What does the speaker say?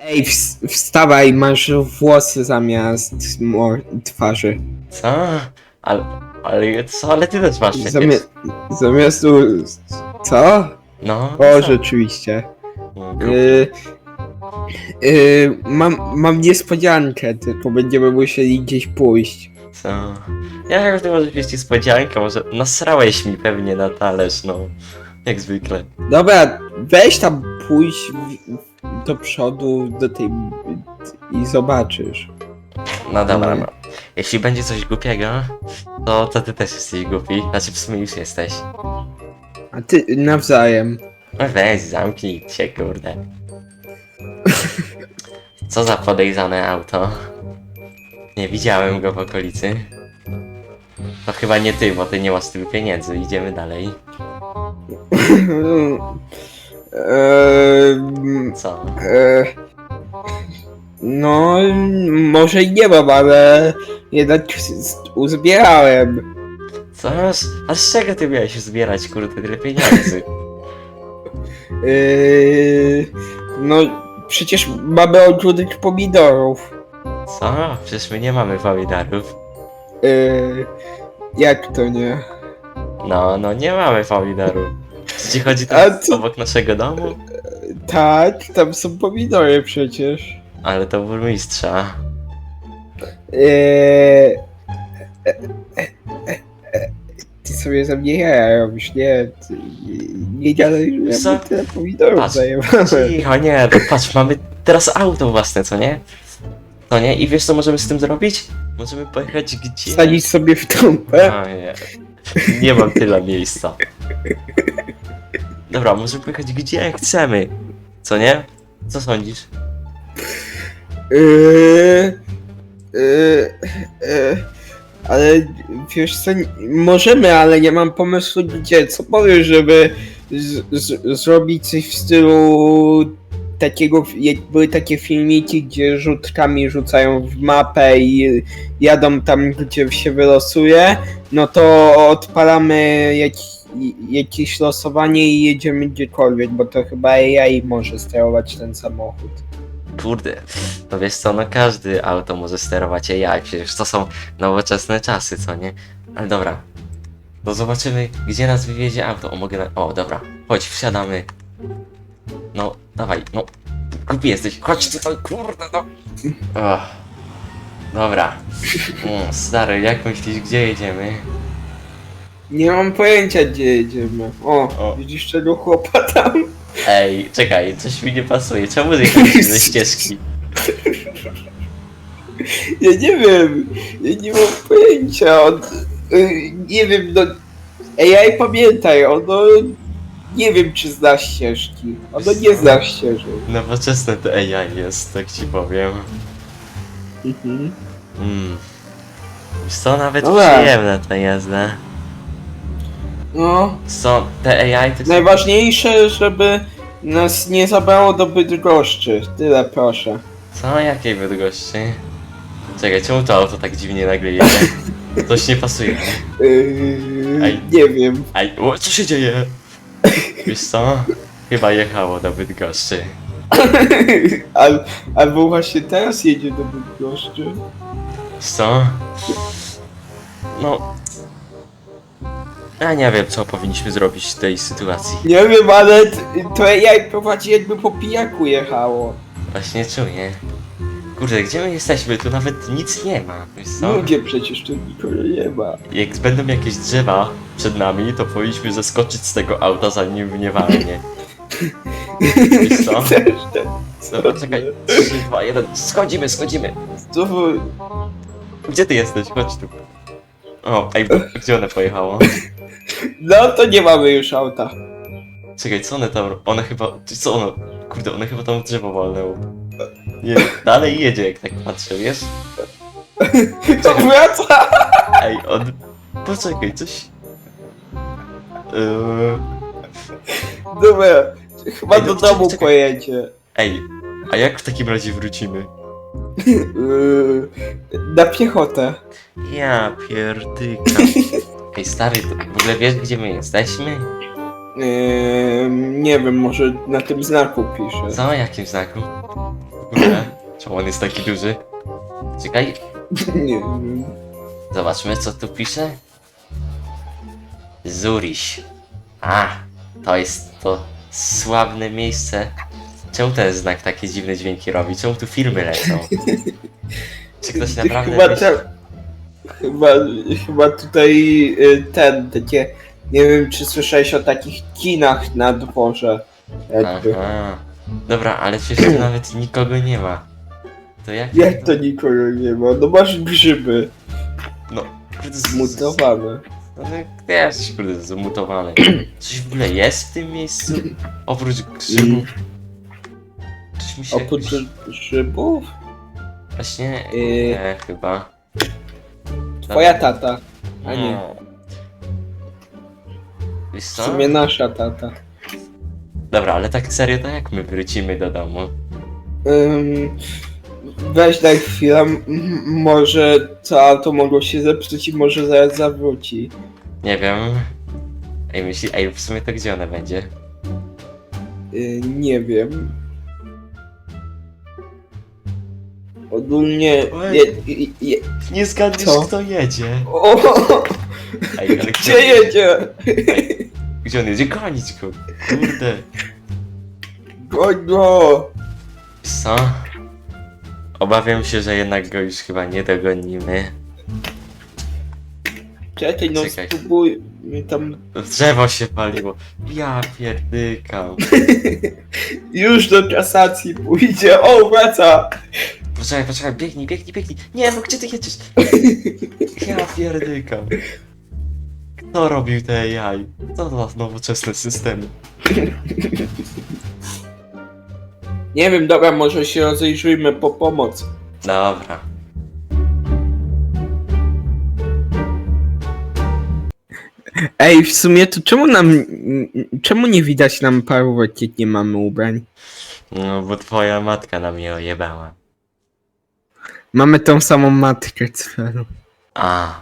Ej, ws- wstawaj, masz włosy zamiast twarzy. Co? Ale, ale co? Ale ty też masz przecież. Zamie- zamiast u- Co? No. O, rzeczywiście. No, Y- y, mam, mam niespodziankę, tylko będziemy musieli gdzieś pójść. Co? Ja wiem, że ty możesz mieć niespodziankę, może nasrałeś mi pewnie na talerz, no. Jak zwykle. Dobra, weź tam pójść w, do przodu, do tej... i zobaczysz. No dobra, no. Jeśli będzie coś głupiego, to, to ty też jesteś głupi. Znaczy w sumie już jesteś. A ty nawzajem. No weź, zamknij się, kurde. Co za podejrzane auto. Nie widziałem go w okolicy. To chyba nie ty, bo ty nie masz tylu pieniędzy. Idziemy dalej. Eee, Co? e, no, może i nie mam, ale jednak z- uzbierałem. Co? A z czego ty miałeś zbierać, kurde, tyle pieniędzy? Eee, no, przecież mamy ogródek pomidorów. Co? Przecież my nie mamy pomidorów. Eee, jak to nie? No, no nie mamy pomidorów. Czy ci chodzi A tam co- obok naszego domu? Tak, tam są pomidory przecież. Ale to burmistrza. Eee, ty sobie ze mnie jaja robisz, nie? Ty, nie gadaj, że mam tyle pomidorów Patrz. Cicho, nie, to patrz, mamy teraz auto własne, co nie? No nie? I wiesz co możemy z tym zrobić? Możemy pojechać gdzie? Wsadzić sobie w trąbę. A, nie. nie mam tyle miejsca. Dobra, możemy pojechać gdzie chcemy. Co nie? Co sądzisz? Eee, eee, eee, ale wiesz co, możemy, ale nie mam pomysłu gdzie. Co powiesz, żeby z, z, zrobić coś w stylu takiego, jak były takie filmiki, gdzie rzutkami rzucają w mapę i jadą tam, gdzie się wylosuje, no to odpalamy jak, jakieś losowanie i jedziemy gdziekolwiek, bo to chyba AI może sterować ten samochód. Kurde, no wiesz co, no każdy auto może sterować AI, przecież to są nowoczesne czasy, co nie? Ale dobra, no zobaczymy, gdzie nas wywiezie auto. O, mogę. O, dobra, chodź, wsiadamy. No, dawaj, no, głupi jesteś, chodź tutaj, kurde, no. Och. Dobra, mm, stary, jak myślisz, gdzie jedziemy? Nie mam pojęcia gdzie jedziemy. O, O. widzisz tego chłopa tam? Ej, czekaj, coś mi nie pasuje, czemu zjechaliśmy ze ścieżki? Ja nie wiem. Ja nie mam pojęcia. On, y, nie wiem, no. AI pamiętaj, ono nie wiem czy zna ścieżki. Ono nie zna ścieżek. Nowoczesne to AI jest, tak ci powiem. Mhm. Mm. Wiesz co, nawet Dobra. przyjemne to jazda. No, Co, te AI to... najważniejsze, żeby nas nie zabrało do Bydgoszczy. Tyle proszę. Co, jakiej Bydgoszczy? Czekaj, czemu to auto tak dziwnie nagle jedzie? Coś nie pasuje. Yy, Ej. nie wiem. Aj, o, co się dzieje? Wiesz co? Chyba jechało do Bydgoszczy. Al, albo właśnie teraz jedzie do Bydgoszczy. Wiesz co? No... Ja nie wiem, co powinniśmy zrobić w tej sytuacji. Nie wiem, ale t- to AI prowadzi jakby po pijaku jechało. Właśnie czuję. Kurde, gdzie my jesteśmy? Tu nawet nic nie ma. Wiesz co? Ludzie przecież tu nikogo nie ma. Jak będą jakieś drzewa przed nami, to powinniśmy zeskoczyć z tego auta, zanim mnie walnie. Wiesz co? Też tak. Dobra, czekaj. 3, 2, 1. Schodzimy, schodzimy. Znowu, Gdzie ty jesteś? Chodź tu. O, ej, gdzie one pojechało? no to nie mamy już auta. Czekaj, co one tam... One chyba... Czy co ono... Kurde, one chyba tam drzewo walnęło. Nie, dalej jedzie, jak tak patrzę, wiesz? To wraca! Ej, on... Poczekaj, coś... Yy... Dobra, chyba Ej, do no, domu czekaj. pojedzie. Ej, a jak w takim razie wrócimy? Yy, na piechotę. Ja pierdykam. Ej stary, to w ogóle wiesz gdzie my jesteśmy? Yy, nie wiem, może na tym znaku pisze. Co? Jakim znaku? ogóle? Czemu on jest taki duży? Czekaj, Nie wiem. zobaczmy co tu pisze. Zuriś. A, to jest to sławne miejsce. Czemu ten znak takie dziwne dźwięki robi? Czemu tu filmy lecą? Czy ktoś naprawdę Chyba, myśli... te, chyba, chyba tutaj y, ten, takie, nie wiem czy słyszałeś o takich kinach na dworze. Jakby. Aha. Dobra, ale przecież tu nawet nikogo nie ma. To jak... Jak to nikogo nie ma? No masz grzyby No, kurde, z- zmutowane. No wiesz, kurde, zmutowane. Coś w ogóle jest w tym miejscu? Oprócz grzybów? Coś mi się... Oprócz grzybów? Właśnie... Yy. Nie, chyba. Twoja tata, a nie. No. Wiesz W co? sumie nasza tata. Dobra, ale tak serio, to jak my wrócimy do domu? Ym, weź daj chwilę, m- m- może to auto mogło się zepsuć i może zaraz zawróci. Nie wiem. Ej, myśli... Ej, w sumie to gdzie ona będzie? Y, nie wiem. Ogólnie. Je, je, je, Nie zgadniesz, Co? kto jedzie. o, Ej, ale gdzie jedzie? Gdzie on jedzie? Gonić go. Kurde. Co? Obawiam się, że jednak go już chyba nie dogonimy. Czekaj, no Czekaj. spróbuj. mnie Tam. Drzewo się paliło. Ja pierdykam. Już do kasacji pójdzie. O, wraca! Poczekaj, poczekaj, biegnij, biegnij, biegnij. Nie, no gdzie ty jedziesz? Ja pierdykam. Kto robił te AI? Co to za nowoczesne systemy? Nie wiem, dobra, może się rozejrzyjmy po pomoc. Dobra. Ej, w sumie to czemu nam. Czemu nie widać nam parówek, jak nie mamy ubrań? No, bo twoja matka na mnie ojebała. Mamy tą samą matkę, Cfelu. A,